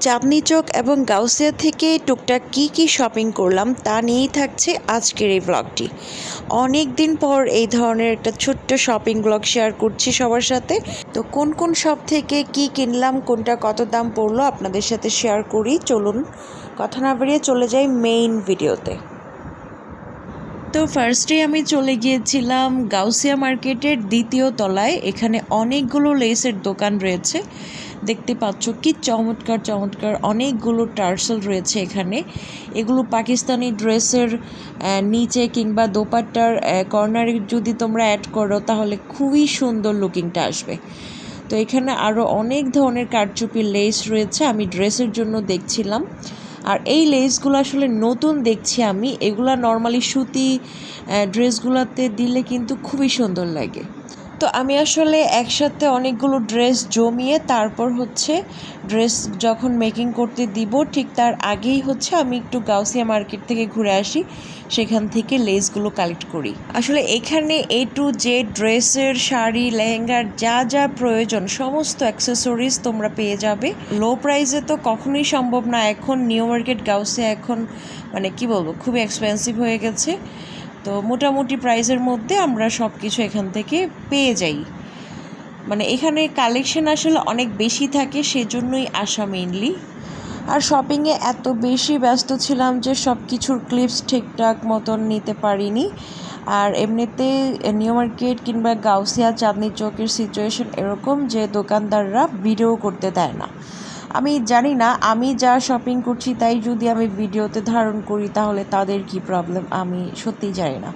চাঁদনি চক এবং গাউসিয়া থেকে টুকটাক কী কী শপিং করলাম তা নিয়েই থাকছে আজকের এই ব্লগটি অনেক দিন পর এই ধরনের একটা ছোট্ট শপিং ব্লগ শেয়ার করছি সবার সাথে। তো কোন কোন শপ থেকে কি কিনলাম, কোনটা কত দাম পড়ল আপনাদের সাথে শেয়ার করি। চলুন, কথা না বেরিয়ে চলে যাই মেইন ভিডিওতে তো ফার্স্টে আমি চলে গিয়েছিলাম গাউসিয়া মার্কেটের দ্বিতীয় তলায়। এখানে অনেকগুলো লেসের দোকান রয়েছে। দেখতে পাচ্ছ কি চমৎকার চমৎকার। অনেকগুলো টার্সেল রয়েছে এখানে। এগুলো পাকিস্তানি ড্রেসের নিচে কিংবা দোপাট্টার কর্নারে যদি তোমরা অ্যাড করো, তাহলে খুবই সুন্দর লুকিংটা আসবে। তো এখানে আরও অনেক ধরনের কারচুপি লেস রয়েছে, আমি ড্রেসের জন্য দেখছিলাম। আর এই লেসগুলো আসলে নতুন দেখছি আমি। এগুলা নর্মালি সুতি ড্রেসগুলোতে দিলে কিন্তু খুবই সুন্দর লাগে। তো আমি আসলে একসাথে অনেকগুলো ড্রেস জমিয়ে তারপর হচ্ছে ড্রেস যখন মেকিং করতে দিব, ঠিক তার আগেই হচ্ছে আমি একটু গাউসিয়া মার্কেট থেকে ঘুরে আসি, সেখান থেকে লেসগুলো কালেক্ট করি। আসলে এখানে এ টু জে ড্রেসের শাড়ি, লেহেঙ্গার যা যা প্রয়োজন, সমস্ত অ্যাক্সেসরিজ তোমরা পেয়ে যাবে। লো প্রাইসে তো কখনোই সম্ভব না, এখন নিউ মার্কেট গাউসিয়া এখন মানে কি বলব, খুবই এক্সপেন্সিভ হয়ে গেছে। তো মোটামুটি প্রাইসের মধ্যে আমরা সব কিছু এখান থেকে পেয়ে যাই। মানে এখানে কালেকশন আসলে অনেক বেশি থাকে, সেজন্যই আসা মেইনলি আর শপিংয়ে এত বেশি ব্যস্ত ছিলাম যে সব কিছুর ক্লিপস ঠিকঠাক মতন নিতে পারিনি। আর এমনিতে নিউ মার্কেট কিংবা গাউসিয়া, চাঁদনি চৌকের সিচুয়েশন এরকম যে দোকানদাররা ভিডিও করতে দেয় না। আমি জানি না, আমি যা শপিং করছি তাই যদি আমি ভিডিওতে ধারণ করি তাহলে তাদের কি প্রবলেম আমি সত্যিই জানি না।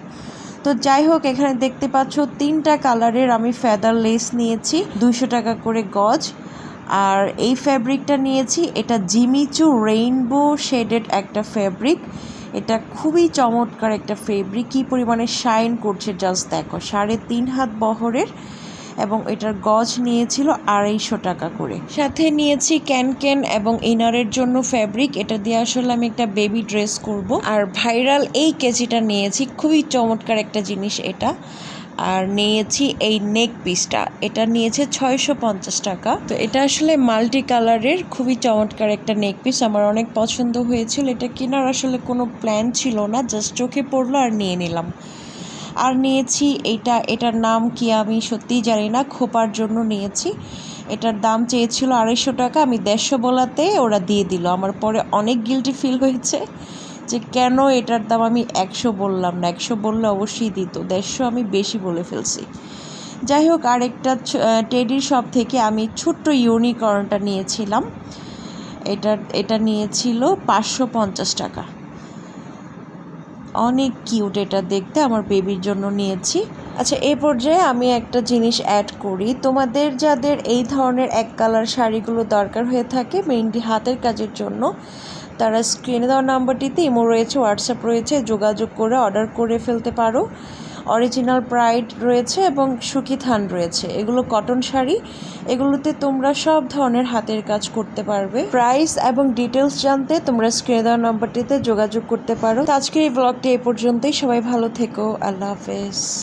তো যাই হোক, এখানে দেখতে পাচ্ছ তিনটা কালারের আমি ফেদার লেস নিয়েছি, দুইশো টাকা করে গজ। আর এই ফ্যাব্রিকটা নিয়েছি, এটা জিমিচু রেইনবো শেডেড একটা ফ্যাব্রিক এটা খুবই চমৎকার একটা ফেব্রিক কী পরিমাণে শাইন করছে জাস্ট দেখো। সাড়ে তিন হাত বহরের এবং এটার গজ নিয়েছিল আড়াইশো টাকা করে। সাথে নিয়েছি ক্যান ক্যান এবং ইনারের জন্য ফ্যাব্রিক। এটা দিয়ে আসলে আমি একটা বেবি ড্রেস করব। আর ভাইরাল এই কেজিটা নিয়েছি, খুবই চমৎকার একটা জিনিস এটা। আর নিয়েছি এই নেক পিসটা, এটা নিয়েছে ছয়শো পঞ্চাশ টাকা। তো এটা আসলে মাল্টি কালারের, খুবই চমৎকার একটা নেক পিস। আমার অনেক পছন্দ হয়েছিল, এটা কেনার আসলে কোনো প্ল্যান ছিল না, জাস্ট চোখে পড়ল আর নিয়ে নিলাম। আর নিয়েছি এটা, এটার নাম কি আমি সত্যিই জানি না, খোপার জন্য নিয়েছি। এটার দাম চেয়েছিল আড়াইশো টাকা, আমি দেড়শো বলাতে ওরা দিয়ে দিল। আমার পরে অনেক গিলটি ফিল হয়েছে যে কেন এটার দাম আমি একশো বললাম না। একশো বললে অবশ্যই দিত, দেড়শো আমি বেশি বলে ফেলছি। যাই হোক, আরেকটা টেডির শপ থেকে আমি ছোট্ট ইউনিকর্নটা নিয়েছিলাম। এটা এটা নিয়েছিল পাঁচশো পঞ্চাশ টাকা। অনেক কিউট এটা দেখতে, আমার বেবির জন্য নিয়েছি। আচ্ছা এই পর্যায়ে আমি একটা জিনিস অ্যাড করি। তোমাদের যাদের এই ধরনের এক কালার শাড়িগুলো দরকার হয়ে থাকে মেইনলি হাতের কাজের জন্য, তারা স্ক্রিনে দেওয়া নাম্বারটিতে ইমো রয়েছে হোয়াটসঅ্যাপ রয়েছে, যোগাযোগ করে অর্ডার করে ফেলতে পারো। অরিজিনাল প্রাইড রয়েছে এবং সুখী থান রয়েছে। এগুলো কটন শাড়ি। এগুলোতে তোমরা সব ধরনের হাতের কাজ করতে পারবে। প্রাইস এবং ডিটেলস জানতে তোমরা স্ক্রিনে দেওয়া নম্বরটিতে যোগাযোগ করতে পারো। আজকের এই ব্লগটি এ পর্যন্তই। সবাই ভালো থেকো। আল্লাহ হাফেজ।